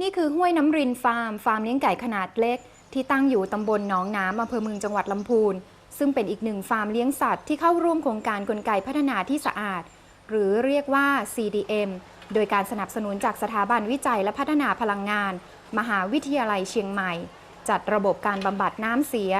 นี่คือห้วยน้ำรินฟาร์ม ฟาร์มเลี้ยงไก่ขนาดเล็ก ที่ตั้งอยู่ตำบลหนองน้ำอำเภอเมืองจังหวัดลำพูน ซึ่งเป็นอีกหนึ่งฟาร์มเลี้ยงสัตว์ที่เข้าร่วมโครงการกลไกพัฒนาที่สะอาด หรือเรียกว่า CDM โดยการสนับสนุนจากสถาบันวิจัยและพัฒนาพลังงาน มหาวิทยาลัยเชียงใหม่ จัดระบบการบำบัดน้ำเสีย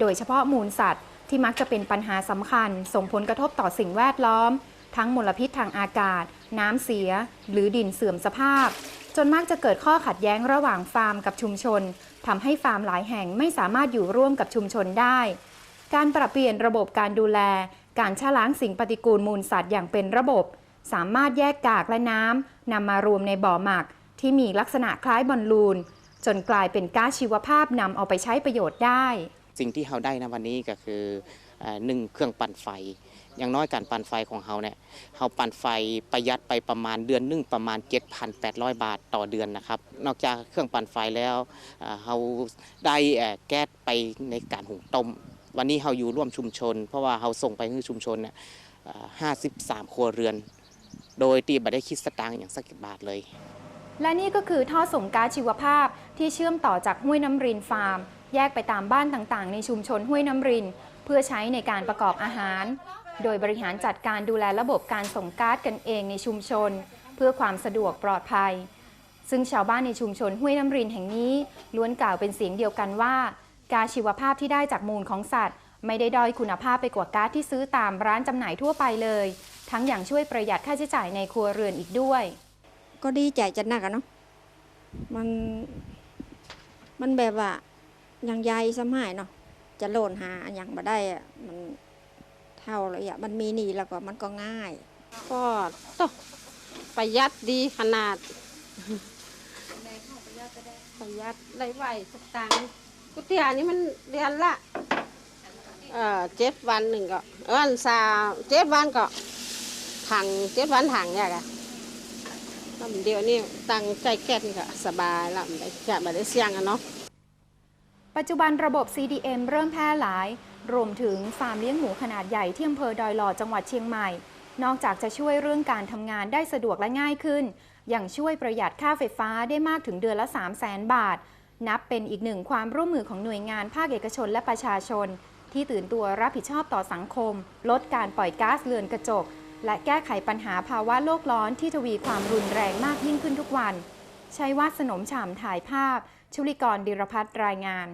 โดยเฉพาะมูลสัตว์ ที่มักจะเป็นปัญหาสำคัญ ส่งผลกระทบต่อสิ่งแวดล้อม ทั้งมลพิษทางอากาศ น้ำเสีย หรือดินเสื่อมสภาพ จนมักจะเกิดข้อขัดแย้งระหว่างฟาร์มกับชุมชนทำให้ฟาร์มหลายแห่งไม่สามารถอยู่ร่วมกับชุมชนได้ การปรับเปลี่ยนระบบการดูแล การชะล้างสิ่งปฏิกูลมูลสัตว์อย่างเป็นระบบ สามารถแยกกากและน้ำนำมารวมในบ่อหมัก ที่มีลักษณะคล้ายบอลลูน จนกลายเป็นก๊าซชีวภาพนำเอาไปใช้ประโยชน์ได้ สิ่งที่เราได้นะวันนี้ก็คืออหนึ่งเครื่องปั่นไฟ อย่างน้อยการปั่นไฟของเราเนี่ยเราปั่นไฟประหยัดไปประมาณเดือนนึงประมาณ 7,800 บาทต่อเดือนนะครับ นอกจากเครื่องปั่นไฟแล้วเอ่อเราได้แก๊สไปในการหุงต้ม วันนี้เราอยู่ร่วมชุมชน เพราะว่าเราส่งไปให้ชุมชนเนี่ย53 ครัวเรือน โดยตีบัได้คิดสตางค์อย่างสักบาทเลย และนี่ก็คือท่อส่งก๊าซชีวภาพที่เชื่อมต่อจากห้วยน้ำรินฟาร์ม แยกไปตามบ้านต่างๆ ในชุมชนห้วยน้ำริน เพื่อใช้ในการประกอบอาหาร โดยบริหารจัดการดูแลระบบการส่งก๊าซกันเองในชุมชน เพื่อความสะดวกปลอดภัย ซึ่งชาวบ้านในชุมชนห้วยน้ำรินแห่งนี้ ล้วนกล่าวเป็นเสียงเดียวกันว่า ก๊าซชีวภาพที่ได้จากมูลของสัตว์ ไม่ได้ด้อยคุณภาพไปกว่าก๊าซที่ซื้อตามร้านจำหน่ายทั่วไปเลย ทั้งอย่างช่วยประหยัดค่าใช้จ่ายในครัวเรือนอีกด้วย ก็ดีใจจัดนักอะเนาะมันมันแบบว่าอย่างใหญ่สมัยเนาะจะโลนหาอย่างมาได้อะมัน เท่าเลยอะมันมีนี่แล้วก็มันก็ง่าย ก็ต้อประหยัดดีขนาด ประหยัดได้ไหวสักตังค์กุฏิอันนี้มันเรียนละเอ่อเจ็ดวันหนึ่งก็เออสาเจ็ดวันก็ถังเจ็ดวันถังเนี่ยกะแล้วเดี๋ยวนี้ตังใจแก๊สนี่ก็สบายละมันได้แค่มาได้เสี่ยงอะเนาะ ปัจจุบันระบบ CDM เริ่มแพร่หลาย รวมถึงฟาร์มเลี้ยงหมูขนาดใหญ่ที่อำเภอดอยหล่อจังหวัดเชียงใหม่ นอกจากจะช่วยเรื่องการทำงานได้สะดวกและง่ายขึ้น ยังช่วยประหยัดค่าไฟฟ้าได้มากถึงเดือนละ3 0 0แสนบาท นับเป็นอีกหนึ่งความร่วมมือของหน่วยงานภาคเอกชนและประชาชน ที่ตื่นตัวรับผิดชอบต่อสังคม ลดการปล่อยก๊าซเรือนกระจก และแก้ไขปัญหาภาวะโลกร้อนที่ทวีความรุนแรงมากยิ่งขึ้นทุกวัน ใชัยวัฒน์สนมฉ่ำถ่ายภาพ ชุลิกรดิรพัฒน์รายงาน